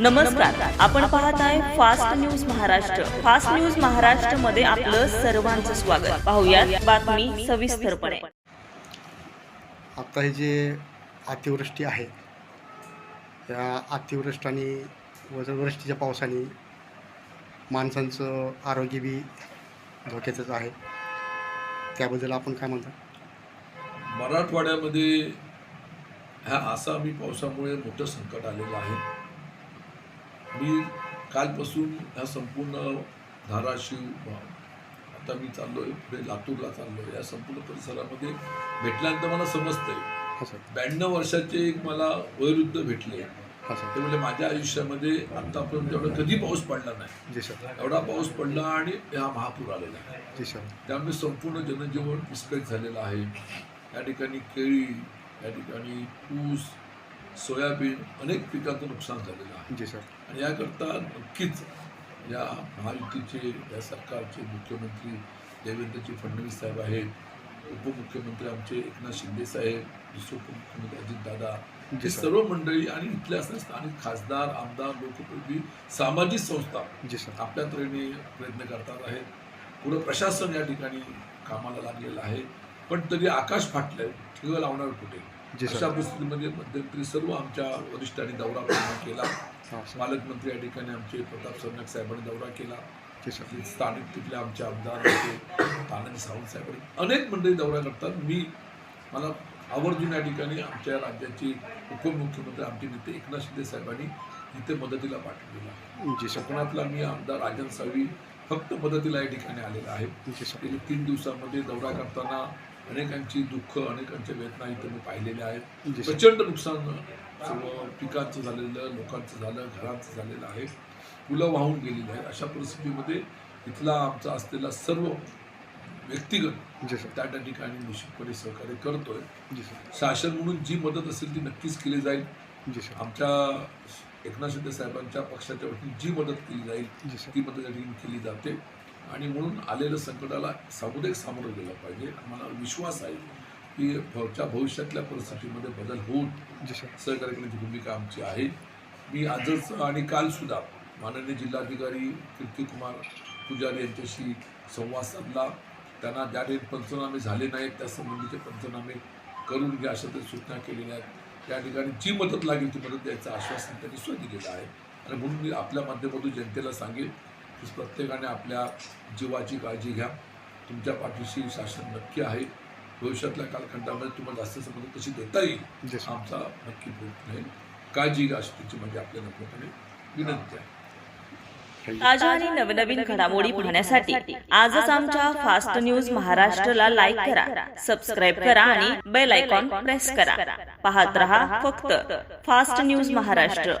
नमस्कार. आपण पाहत आहे fast news Maharashtra. Fast news महाराष्ट्रमध्ये आपलं सर्वांचं स्वागत. पाहुयात बातमी सविस्तरपणे. आता हे जे अतिवृष्टी आहे या अतिवृष्टी आणि वृष्टीच्या पावसाने माणसांचं आरोग्य बी धोक्याचंच आहे. त्याबद्दल आपण काय म्हणता? मराठवाड्यामध्ये ह्या आसामी पावसामुळे मोठं संकट आलेलं आहे. मी कालपासून ह्या संपूर्ण धाराशिव आता मी चाललो आहे पुढे लातूरला चाललो आहे या संपूर्ण परिसरामध्ये भेटल्यानंतर मला समजतंय. ब्याण्णव वर्षाचे एक मला वयोवृद्ध भेटले. हां ते म्हणजे माझ्या आयुष्यामध्ये आत्तापर्यंत एवढा कधी पाऊस पडला नाही. एवढा पाऊस पडला आणि हा महापूर आलेला आहे. त्यामुळे संपूर्ण जनजीवन विस्कळीत झालेलं आहे. या ठिकाणी केळी या ठिकाणी ऊस सोयाबीन अनेक पिकांचं नुकसान झालेलं आहे. आणि याकरता नक्कीच या महायुतीचे या सरकारचे मुख्यमंत्री देवेंद्रजी फडणवीस साहेब आहेत उपमुख्यमंत्री आमचे एकनाथ शिंदे साहेब दुसरे उपमुख्यमंत्री अजितदादा जी हे सर. सर्व मंडळी आणि इथल्या असणारे स्थानिक खासदार आमदार लोकप्रतिनिधी सामाजिक संस्था आपल्या तऱ्हेने प्रयत्न करतात आहेत. पुढं प्रशासन या ठिकाणी कामाला लागलेलं आहे. पण तरी आकाश फाटलंय ठिग लावणार कुठे? अशा परिस्थितीमध्ये मध्यंतरी सर्व आमच्या वरिष्ठांनी दौरा केला. हां पालकमंत्री या ठिकाणी आमचे प्रताप सरनाईक साहेबांनी दौरा केला. स्थानिक तिथले आमचे आमदार तानाजी सावंत साहेबांनी अनेक मंडळी दौरा करतात. मी मला आवर्जून या ठिकाणी आमच्या राज्याचे उपमुख्यमंत्री आमचे नेते एकनाथ शिंदे साहेबांनी इथे मदतीला पाठवलेलं आहे. जी कोकणातला मी आमदार राजन साळवी फक्त मदतीला या ठिकाणी आलेला आहे. गेली तीन दिवसामध्ये दौरा करताना अनेकांची दुःख अनेकांच्या वेदना इथे मी पाहिलेल्या आहेत. जी सर प्रचंड नुकसान सर्व पिकांचं झालेलं लोकांचं झालं घरांचं झालेलं आहे. फुलं वाहून गेलेली आहेत. अशा परिस्थितीमध्ये इथला आमचा असलेला सर्व व्यक्तिगत जी सर त्या त्या ठिकाणी निश्चितपणे सहकार्य करतोय. जी सर शासन म्हणून जी मदत असेल ती नक्कीच केली जाईल. आमच्या एकनाथ शिंदे साहेबांच्या पक्षाच्या वतीने जी मदत केली जाईल ती मदत या ठिकाणी केली जाते. आणि म्हणून आलेल्या संकटाला सामुदायिक सामोरं गेलं पाहिजे. आणि मला विश्वास आहे की पुढच्या भविष्यातल्या परिस्थितीमध्ये बदल होऊन सहकार्य करण्याची भूमिका आमची आहे. मी आजच आणि कालसुद्धा माननीय जिल्हाधिकारी कीर्तिकुमार पुजारी यांच्याशी संवाद साधला. त्यांना ज्या काही पंचनामे झाले नाहीत त्या संबंधीचे पंचनामे करून घ्या अशा त्या सूचना केलेल्या आहेत. त्या ठिकाणी जी मदत लागेल ती मदत द्यायचं आश्वासन त्यांनी सुद्धा दिलेलं आहे. आणि म्हणून मी आपल्या माध्यमातून जनतेला सांगेन प्रत्येकाने आपल्या जीवाची काळजी घ्या. तुमच्या पाठीशी शासन नक्की आहे. भविष्यातल्या कालखंडामध्ये तुम्हाला जास्त मदत कशी देता येईल. आमचा नक्की प्रयत्न आहे काळजी घ्या अशी त्याची माझी आपल्या नम्रपणे विनंती आहे. ताज्या आणि नवनवीन घडामोडी पाहण्यासाठी आजच आमच्या फास्ट न्यूज महाराष्ट्रला लाईक करा सबस्क्राईब करा आणि बेल आयकॉन प्रेस करा. पाहत रहा फक्त फास्ट न्यूज महाराष्ट्र.